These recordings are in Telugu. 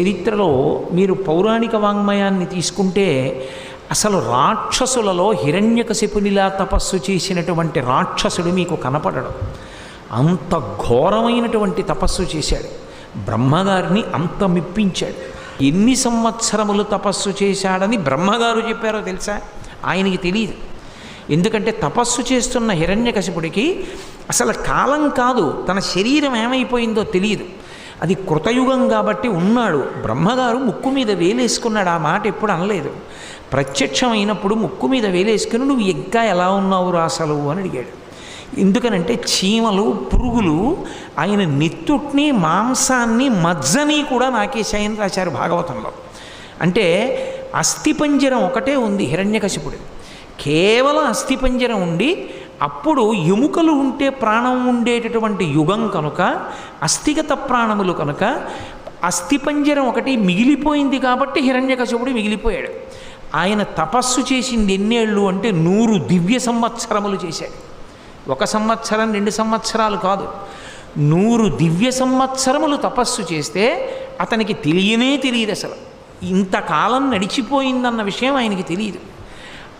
చరిత్రలో మీరు పౌరాణిక వాంగ్మయాన్ని తీసుకుంటే అసలు రాక్షసులలో హిరణ్యకశిపునిలా తపస్సు చేసినటువంటి రాక్షసుడు మీకు కనపడడం. అంత ఘోరమైనటువంటి తపస్సు చేశాడు. బ్రహ్మగారిని అంత మిప్పించాడు. ఎన్ని సంవత్సరములు తపస్సు చేశాడని బ్రహ్మగారు చెప్పారో తెలుసా? ఆయనకి తెలియదు ఎందుకంటే తపస్సు చేస్తున్న హిరణ్యకశిపుడికి అసలు కాలం కాదు తన శరీరం ఏమైపోయిందో తెలియదు అది కృతయుగం కాబట్టి ఉన్నాడు. బ్రహ్మగారు ముక్కు మీద వేలేసుకున్నాడు. ఆ మాట ఎప్పుడు అనలేదు. ప్రత్యక్షమైనప్పుడు ముక్కు మీద వేలేసుకుని నువ్వు ఇంకా ఎలా ఉన్నావు రాసలు అని అడిగాడు. ఎందుకనంటే చీమలు పురుగులు ఆయన నెత్తుట్ని మాంసాన్ని మజ్జని కూడా నాకేశాయని రాశారు భాగవతంలో. అంటే అస్థిపంజరం ఒకటే ఉంది హిరణ్యకశిపుడు. కేవలం అస్థిపంజరం ఉండి అప్పుడు ఎముకలు ఉంటే ప్రాణం ఉండేటటువంటి యుగం కనుక అస్థిగత ప్రాణములు కనుక అస్థిపంజరం ఒకటి మిగిలిపోయింది కాబట్టి హిరణ్యకశిపుడు మిగిలిపోయాడు. ఆయన తపస్సు చేసింది ఎన్నేళ్ళు అంటే నూరు దివ్య సంవత్సరములు చేశాడు. ఒక సంవత్సరం రెండు సంవత్సరాలు కాదు. నూరు దివ్య సంవత్సరములు తపస్సు చేస్తే అతనికి తెలియనే తెలియదు అసలు. ఇంతకాలం నడిచిపోయిందన్న విషయం ఆయనకి తెలియదు.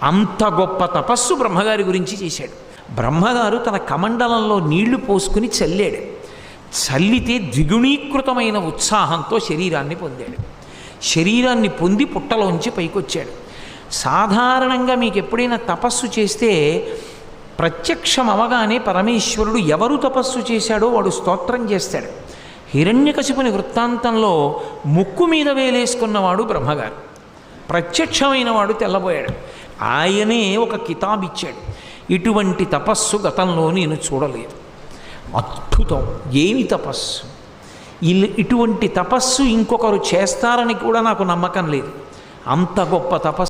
అంత గొప్ప తపస్సు బ్రహ్మగారి గురించి చేశాడు. బ్రహ్మగారు తన కమండలంలో నీళ్ళు పోసుకుని చల్లాడు. చల్లితే ద్విగుణీకృతమైన ఉత్సాహంతో శరీరాన్ని పొందాడు. శరీరాన్ని పొంది పుట్టలోంచి పైకొచ్చాడు. సాధారణంగా మీకు ఎప్పుడైనా తపస్సు చేస్తే ప్రత్యక్షం అవగానే పరమేశ్వరుడు ఎవరు తపస్సు చేశాడో వాడు స్తోత్రం చేస్తాడు. హిరణ్యకశిపుని వృత్తాంతంలో ముక్కు మీద వేలేసుకున్నవాడు బ్రహ్మగారు. ప్రత్యక్షమైన వాడు తెల్లబోయాడు. ఆయనే ఒక కితాబ్ ఇచ్చాడు ఇటువంటి తపస్సు గతంలో నేను చూడలేదు. అద్భుతం. ఏమి తపస్సు? ఇటువంటి తపస్సు ఇంకొకరు చేస్తారని కూడా నాకు నమ్మకం లేదు. అంత గొప్ప తపస్సు